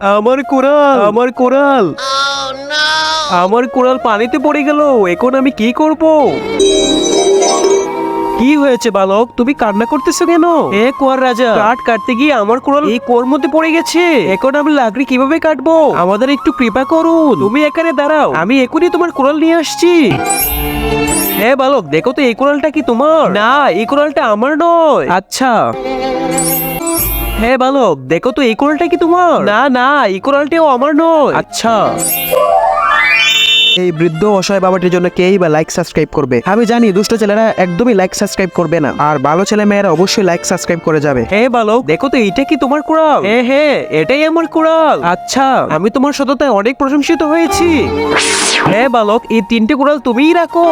আমার কোরাল। আমার কোরাল। আমার কোরাল পানিতে পড়ে গেল। এখন আমি কি করব? কি হয়েছে বালক? তুমি কান্না করতেছো কেন? এ কুয়ার রাজা। কাঠ কাটতে গিয়ে আমার কোরাল এই কোর মধ্যে পড়ে গেছে। এখন আমি লাকড়ি কীভাবে কাটবো? আমাদের একটু কৃপা করুন। তুমি এখানে দাঁড়াও। আমি এখনই তোমার কোরাল নিয়ে আসছি। হ্যাঁ বালক দেখো তো এই কোরালটা কি তোমার? না এই কোরালটা আমার নয়। আচ্ছা। হ্যাঁ বালক দেখো তো এই কোরালটা কি তোমার? না না এই কোরালটাও আমার নয়। আচ্ছা। এই বৃদ্ধ অসহায় বাবাটির জন্য কেই বা লাইক সাবস্ক্রাইব করবে? আমি জানি দুষ্ট ছেলেরা একদমই লাইক সাবস্ক্রাইব করবে না। আর ভালো ছেলে মেয়েরা অবশ্যই লাইক সাবস্ক্রাইব করে যাবে। হে বালক দেখো তো এইটা কি তোমার কোরাল? হ্যাঁ হ্যাঁ এটাই আমার কোরাল। আচ্ছা আমি তোমার সততায় অনেক প্রশংসিত হয়েছি। হ্যাঁ বালক এই তিনটে কোরাল তুমিই রাখো।